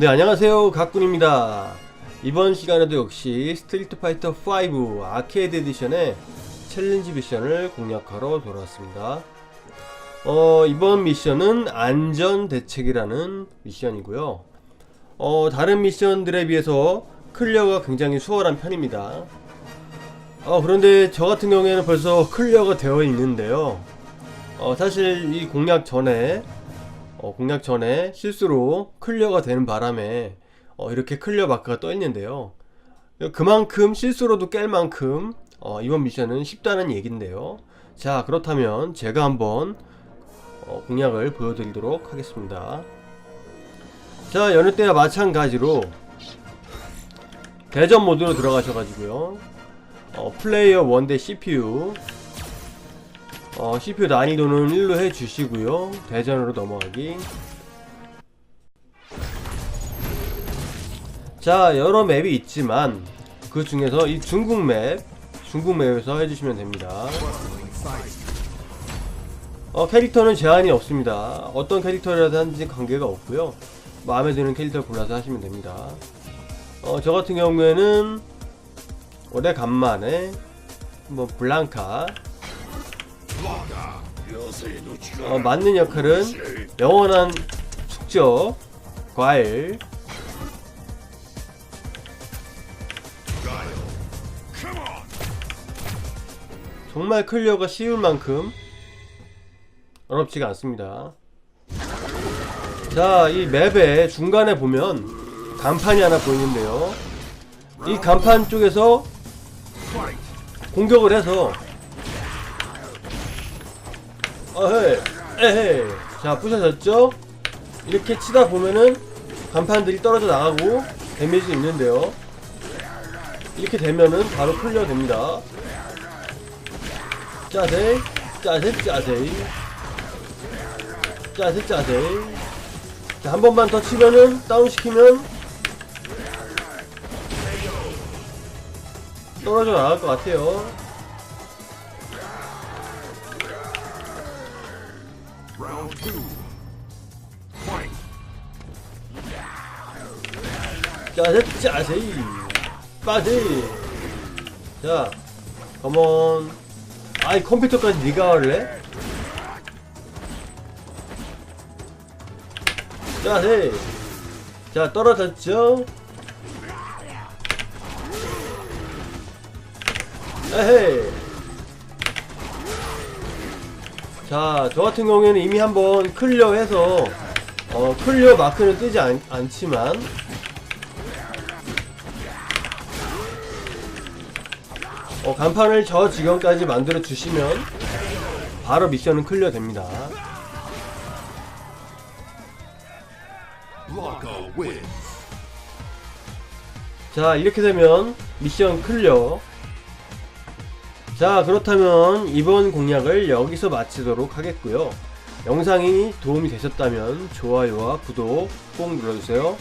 네 안녕하세요. 각군입니다. 이번 시간에도 역시 스트리트 파이터 5 아케이드 에디션의 챌린지 미션을 공략하러 돌아왔습니다. 어 이번 미션은 안전 대책이라는 미션이고요. 어 다른 미션들에 비해서 클리어가 굉장히 수월한 편입니다. 어 그런데 저 같은 경우에는 벌써 클리어가 되어 있는데요. 어 사실 이 공략 전에 어, 공략 전에 실수로 클리어가 되는 바람에 어, 이렇게 클리어 마크가 떠 있는데요. 그만큼 실수로도 깰 만큼 어, 이번 미션은 쉽다는 얘긴데요. 자 그렇다면 제가 한번 어, 공략을 보여드리도록 하겠습니다. 자 여느 때와 마찬가지로 대전 모드로 들어가셔가지고요. 어, 플레이어 1대 CPU 어, CPU 난이도는 1로 해주시고요. 대전으로 넘어가기. 자, 여러 맵이 있지만 그 중에서 이 중국 맵, 중국 맵에서 해주시면 됩니다. 어, 캐릭터는 제한이 없습니다. 어떤 캐릭터라도 하는지 관계가 없고요. 마음에 드는 캐릭터 골라서 하시면 됩니다. 어, 저 같은 경우에는 올해 간만에 뭐 블랑카 어, 맞는 역할은 영원한 축적 과일. 정말 클리어가 쉬울 만큼 어렵지가 않습니다. 자 이 맵의 중간에 보면 간판이 하나 보이는데요. 이 간판 쪽에서 공격을 해서 어헤 에헤 자 부셔졌죠? 이렇게 치다 보면은 간판들이 떨어져 나가고 데미지 있는데요. 이렇게 되면은 바로 클리어 됩니다. 짜세 짜세 짜세 짜세 짜세 자 한 번만 더 치면은 다운 시키면 떨어져 나갈 것 같아요 짜세 짜세 빠세. 자 컴온 아이 컴퓨터까지 네가 할래? 짜세. 자 떨어졌죠? 에헤이 자, 저 같은 경우에는 이미 한번 클리어 해서 어, 클리어 마크는 뜨지 않, 않지만 어, 간판을 저 지경까지 만들어 주시면 바로 미션은 클리어 됩니다. 자, 이렇게 되면 미션 클리어. 자, 그렇다면 이번 공략을 여기서 마치도록 하겠고요. 영상이 도움이 되셨다면 좋아요와 구독 꼭 눌러주세요.